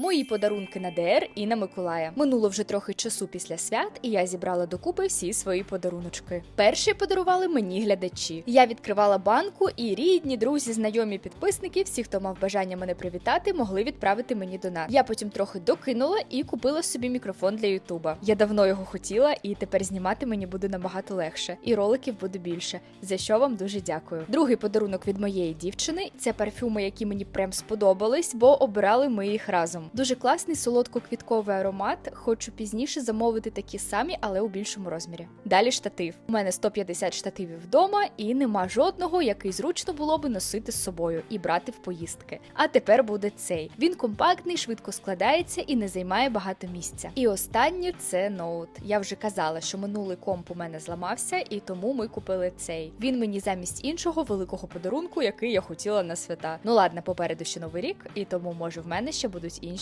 Мої подарунки на ДР і на Миколая. Минуло вже трохи часу після свят, і я зібрала докупи всі свої подаруночки. Перші подарували мені глядачі. Я відкривала банку, і рідні, друзі, знайомі підписники, всі, хто мав бажання мене привітати, могли відправити мені донат. Я потім трохи докинула і купила собі мікрофон для Ютуба. Я давно його хотіла, і тепер знімати мені буде набагато легше, і роликів буде більше. За що вам дуже дякую. Другий подарунок від моєї дівчини це парфюми, які мені прям сподобались, бо обирали ми їх разом. Дуже класний солодко-квітковий аромат. Хочу пізніше замовити такі самі, але у більшому розмірі. Далі штатив. У мене 150 штативів вдома, і нема жодного, який зручно було би носити з собою і брати в поїздки. А тепер буде цей. Він компактний, швидко складається і не займає багато місця. І останнє це ноут. Я вже казала, що минулий комп у мене зламався, і тому ми купили цей. Він мені замість іншого великого подарунку, який я хотіла на свята. Ну ладно, попереду ще новий рік, і тому може в мене ще будуть інші